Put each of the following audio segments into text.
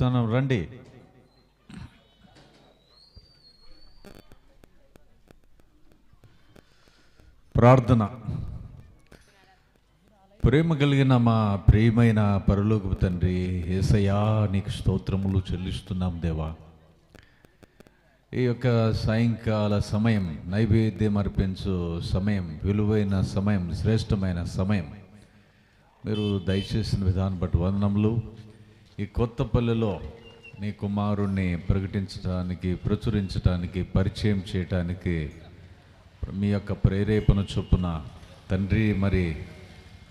తనం రండి. ప్రార్థన. ప్రేమ కలిగిన మా ప్రియమైన పరలోకపు తండ్రి ఏసయ్యా నీకు స్తోత్రములు చెల్లిస్తున్నాం దేవా. ఈ యొక్క సాయంకాల సమయం నైవేద్యం అర్పించు సమయం విలువైన సమయం శ్రేష్టమైన సమయం. మీరు దయచేసిన విధానం బట్టి వందనములు. ఈ కొత్తపల్లిలో నీ కుమారుణ్ణి ప్రకటించడానికి ప్రచురించడానికి పరిచయం చేయటానికి మీ యొక్క ప్రేరేపణ చొప్పున తండ్రి మరి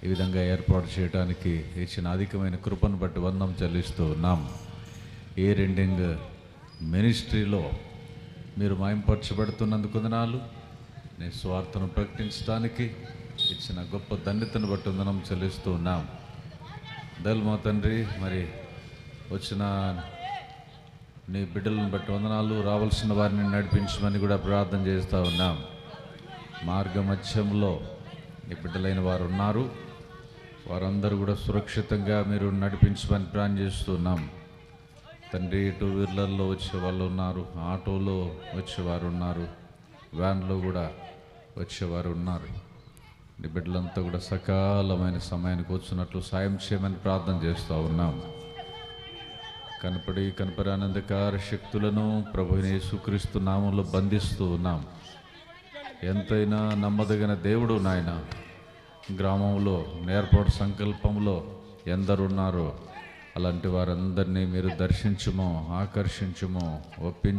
ఈ విధంగా ఏర్పాటు చేయడానికి ఇచ్చిన అధికమైన కృపను బట్టి వందం చెల్లిస్తూ ఉన్నాం. ఏ రెండింగ్ మినిస్ట్రీలో మీరు మాయంపరచబడుతున్నందుకు వందనాలు. నీ స్వార్థను ప్రకటించడానికి ఇచ్చిన గొప్ప దండితను బట్టి వందనం చెల్లిస్తూ ఉన్నాం. దల్ మా తండ్రి మరి వచ్చిన నీ బిడ్డలను బట్టి వందనాలు. రావాల్సిన వారిని నడిపించమని కూడా ప్రార్థన చేస్తూ ఉన్నాం. మార్గ మధ్యంలో నీ బిడ్డలైన వారు ఉన్నారు. వారందరూ కూడా సురక్షితంగా మీరు నడిపించమని ప్లాన్ చేస్తున్నాం తండ్రి టూ వీలర్లో వచ్చే వాళ్ళు ఉన్నారు ఆటోలో వచ్చేవారు ఉన్నారు వ్యాన్లో కూడా వచ్చేవారు ఉన్నారు. నీ బిడ్డలంతా కూడా సకాలమైన సమయానికి వచ్చినట్లు సాయం చేయమని ప్రార్థన చేస్తూ ఉన్నాం. కనపడి కనపరానందకార శక్తులను ప్రభుని యేసుక్రీస్తు నామంలో బంధిస్తూ ఉన్నాం. ఎంతైనా నమ్మదగిన దేవుడు నాయన గ్రామంలో ఏర్పాటు సంకల్పంలో ఎందరున్నారో అలాంటి వారందరినీ మీరు దర్శించుమో ఆకర్షించుమో ఒప్పించు